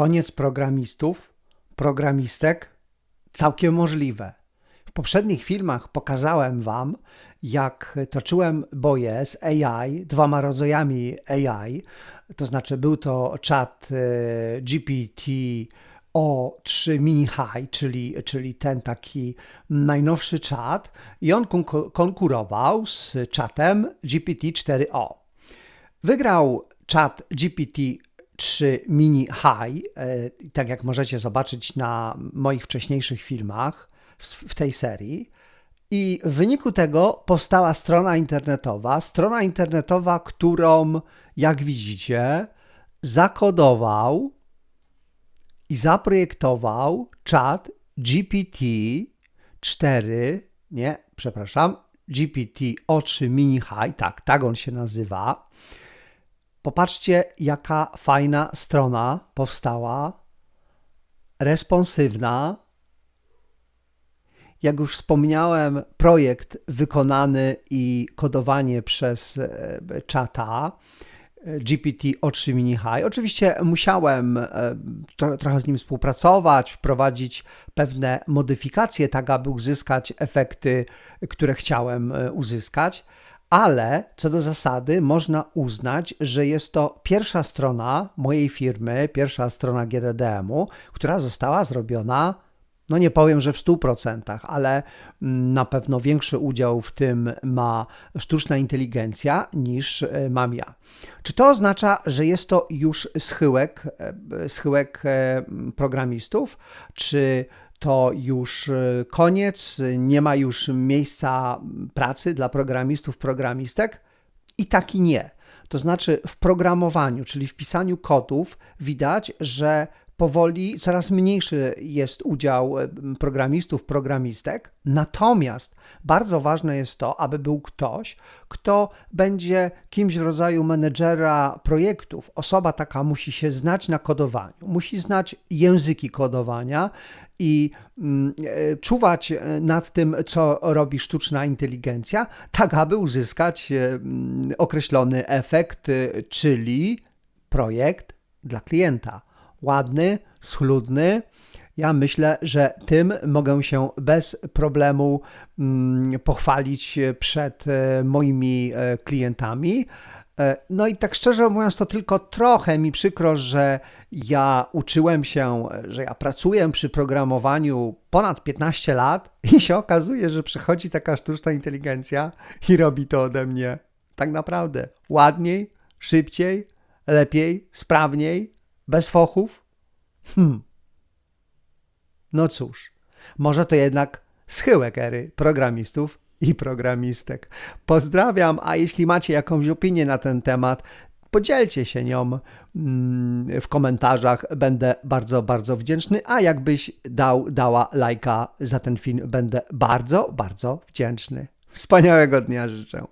Koniec programistów, programistek? Całkiem możliwe. W poprzednich filmach pokazałem Wam, jak toczyłem boje z AI, dwoma rodzajami AI. To znaczy, był to czat e, GPT o3 Mini High, czyli, czyli ten taki najnowszy czat, i on konku- konkurował z czatem GPT-4o. Wygrał czat GPT-3 Mini High, e, tak jak możecie zobaczyć na moich wcześniejszych filmach w, tej serii. I w wyniku tego powstała strona internetowa, strona internetowa, którą, jak widzicie, zakodował i zaprojektował czat GPT-4, nie, przepraszam, GPT-O3 Mini High, tak, tak on się nazywa. Popatrzcie, jaka fajna strona powstała, responsywna. Jak już wspomniałem, projekt wykonany i kodowanie przez e, czata GPT O3 Mini High. Oczywiście musiałem e, tro, trochę z nim współpracować, wprowadzić pewne modyfikacje, tak aby uzyskać efekty, które chciałem e, uzyskać, ale co do zasady można uznać, że jest to pierwsza strona mojej firmy, pierwsza strona GDDM-u, która została zrobiona no nie powiem, że w 100%, ale na pewno większy udział w tym ma sztuczna inteligencja niż e, mam ja. Czy to oznacza, że jest to już schyłek, e, schyłek e, programistów? Czy to już koniec, nie ma już miejsca pracy dla programistów, programistek? I tak i nie. To znaczy w programowaniu, czyli w pisaniu kodów widać, że powoli coraz mniejszy jest udział programistów, programistek. Natomiast bardzo ważne jest to, aby był ktoś, kto będzie kimś w rodzaju menedżera projektów. Osoba taka musi się znać na kodowaniu, musi znać języki kodowania i mm, e, czuwać e, nad tym, co robi sztuczna inteligencja, tak aby uzyskać e, mm, określony efekt, czyli projekt dla klienta ładny, schludny. Ja myślę, że tym mogę się bez problemu mm, pochwalić przed e, moimi e, klientami. E, no i tak szczerze mówiąc, to tylko trochę mi przykro, że ja uczyłem się, że ja pracuję przy programowaniu ponad 15 lat i się okazuje, że przychodzi taka sztuczna inteligencja i robi to ode mnie tak naprawdę ładniej, szybciej, lepiej, sprawniej, bez fochów? Hmm. No cóż, może to jednak schyłek ery programistów i programistek. Pozdrawiam, a jeśli macie jakąś opinię na ten temat, podzielcie się nią mm, w komentarzach. Będę bardzo, bardzo wdzięczny. A jakbyś dał, dała lajka za ten film, będę bardzo, bardzo wdzięczny. Wspaniałego dnia życzę.